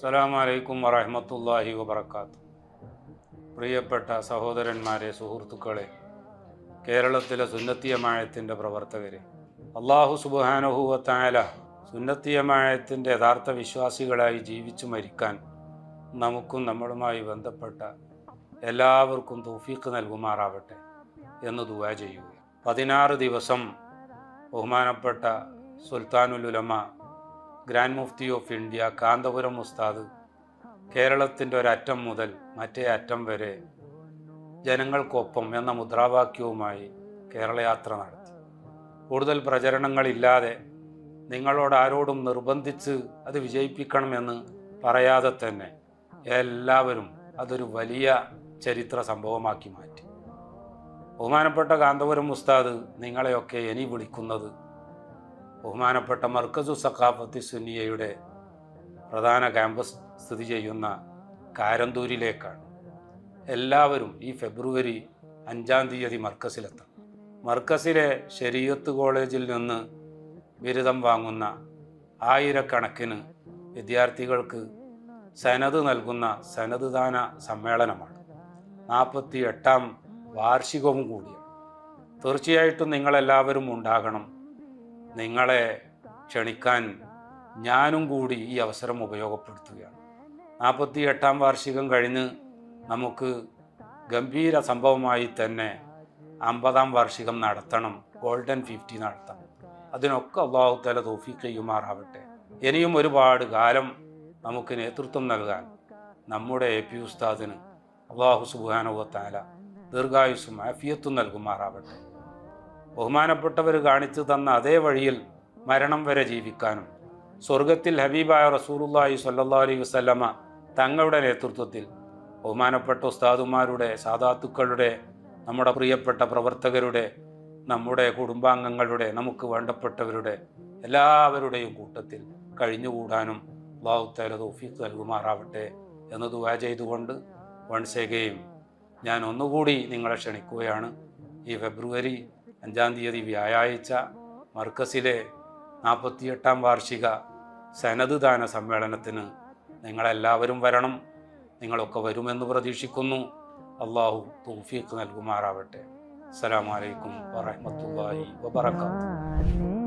അസ്സലാമു അലൈക്കും വറഹമത്തല്ലാഹി വബർക്കാത്തു പ്രിയപ്പെട്ട സഹോദരന്മാരെ സുഹൃത്തുക്കളെ കേരളത്തിലെ സുന്നത്തിയമായത്തിന്റെ പ്രവർത്തകരെ അള്ളാഹു സുബാനുഹൂവത്തായ സുന്നത്തിയമായത്തിന്റെ യഥാർത്ഥ വിശ്വാസികളായി ജീവിച്ചു മരിക്കാൻ നമുക്കും നമ്മളുമായി ബന്ധപ്പെട്ട എല്ലാവർക്കും തൗഫീഖ് നൽകുമാറാവട്ടെ എന്ന് ദുവാ ചെയ്യുക. പതിനാറ് ദിവസം ബഹുമാനപ്പെട്ട സുൽത്താനുലുലമ grand mufti of India Kanthapuram ഉസ്താദ് കേരളത്തിന്റെ ഒരറ്റം മുതൽ മറ്റേ അറ്റം വരെ ജനങ്ങൾക്കൊപ്പം എന്ന മുദ്രാവാക്യവുമായി കേരളയാത്ര നടത്തി. കൂടുതൽ പ്രചരണങ്ങളില്ലാതെ നിങ്ങളോട് ആരോടും നിർബന്ധിച്ച് അത് വിജയിപ്പിക്കണമെന്ന് പറയാതെ തന്നെ എല്ലാവരും അതൊരു വലിയ ചരിത്ര സംഭവമാക്കി മാറ്റി. ബഹുമാനപ്പെട്ട കാന്തപുരം ഉസ്താദ് നിങ്ങളെയൊക്കെ ഇനി വിളിക്കുന്നത് ബഹുമാനപ്പെട്ട മർക്കസു സഖാഫത്തി സുന്നിയയുടെ പ്രധാന ക്യാമ്പസ് സ്ഥിതി ചെയ്യുന്ന കാരന്തൂരിലേക്കാണ്. എല്ലാവരും ഈ ഫെബ്രുവരി അഞ്ചാം തീയതി മർക്കസിലെത്തണം. മർക്കസിലെ ശരീഅത്ത് കോളേജിൽ നിന്ന് ബിരുദം വാങ്ങുന്ന ആയിരക്കണക്കിന് വിദ്യാർത്ഥികൾക്ക് സനത് നൽകുന്ന സനത് ദാന സമ്മേളനമാണ്. നാൽപ്പത്തി എട്ടാം വാർഷികവും കൂടിയാണ്. തീർച്ചയായിട്ടും നിങ്ങളെല്ലാവരും ഉണ്ടാകണം. നിങ്ങളെ ക്ഷണിക്കാൻ ഞാനും കൂടി ഈ അവസരം ഉപയോഗപ്പെടുത്തുകയാണ്. നാൽപ്പത്തി എട്ടാം വാർഷികം കഴിഞ്ഞ് നമുക്ക് ഗംഭീര സംഭവമായി തന്നെ അമ്പതാം വാർഷികം നടത്തണം ഗോൾഡൻ ഫിഫ്റ്റി നടത്തണം. അതിനൊക്കെ അള്ളാഹുത്തല തോഫിക്ക് ചെയ്യുമാറാവട്ടെ. ഇനിയും ഒരുപാട് കാലം നമുക്ക് നേതൃത്വം നൽകാൻ നമ്മുടെ എ പി ഉസ്താദിന് അള്ളാഹു സുബാനുവത്താല ദീർഘായുസ്സും ആഫിയത്തും നൽകുമാറാവട്ടെ. ബഹുമാനപ്പെട്ടവർ കാണിച്ചു തന്ന അതേ വഴിയിൽ മരണം വരെ ജീവിക്കാനും സ്വർഗത്തിൽ ഹബീബായ റസൂലുല്ലാഹി സല്ലാ അലൈഹി വസല്ലമ തങ്ങളുടെ നേതൃത്വത്തിൽ ബഹുമാനപ്പെട്ട ഉസ്താദുമാരുടെ സാധാത്തുക്കളുടെ നമ്മുടെ പ്രിയപ്പെട്ട പ്രവർത്തകരുടെ നമ്മുടെ കുടുംബാംഗങ്ങളുടെ നമുക്ക് വേണ്ടപ്പെട്ടവരുടെ എല്ലാവരുടെയും കൂട്ടത്തിൽ കഴിഞ്ഞുകൂടാനും അള്ളാഹുത്തേല തൗഫീഖ് നൽകുമാറാവട്ടെ എന്ന് ദുവാ ചെയ്തുകൊണ്ട് വൺസ് ഞാൻ ഒന്നുകൂടി നിങ്ങളെ ക്ഷണിക്കുകയാണ്. ഈ ഫെബ്രുവരി അഞ്ചാം തീയതി വ്യാഴാഴ്ച മർക്കസിലെ നാൽപ്പത്തിയെട്ടാം വാർഷിക സനത് ദാന സമ്മേളനത്തിന് നിങ്ങളെല്ലാവരും വരണം. നിങ്ങളൊക്കെ വരുമെന്ന് പ്രതീക്ഷിക്കുന്നു. അള്ളാഹു തൗഫീഖ് നൽകുമാറാവട്ടെ. അസ്സലാമു അലൈക്കും വറഹ്മത്തുള്ളാഹി വബറകാതുഹു.